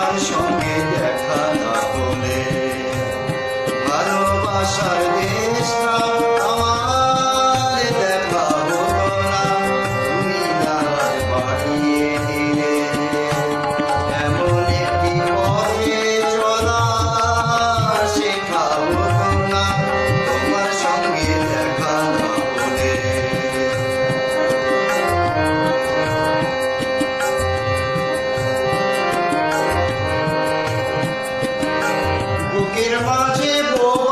তোমার সঙ্গে দেখা না হলে ভালোবাসার বুকের মাঝে বউ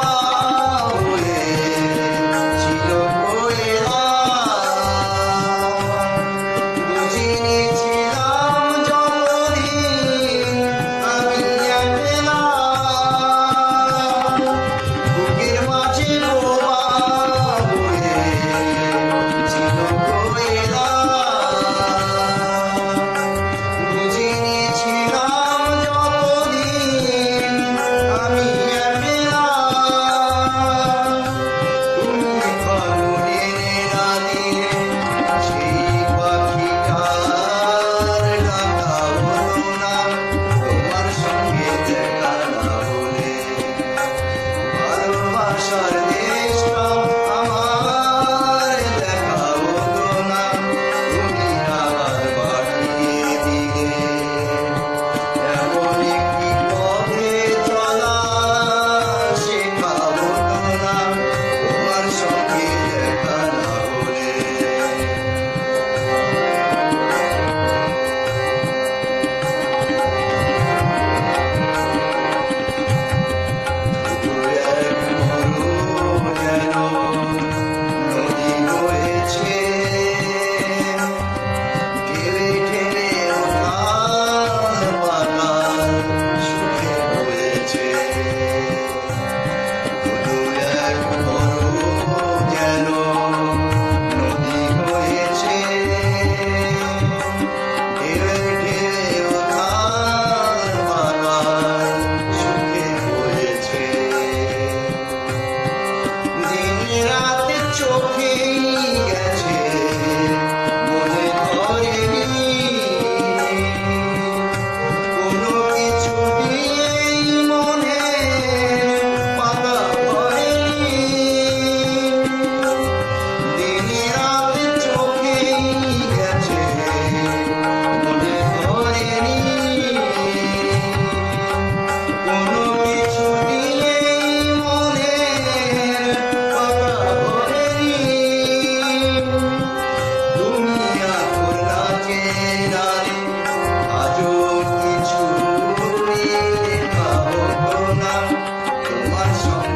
show.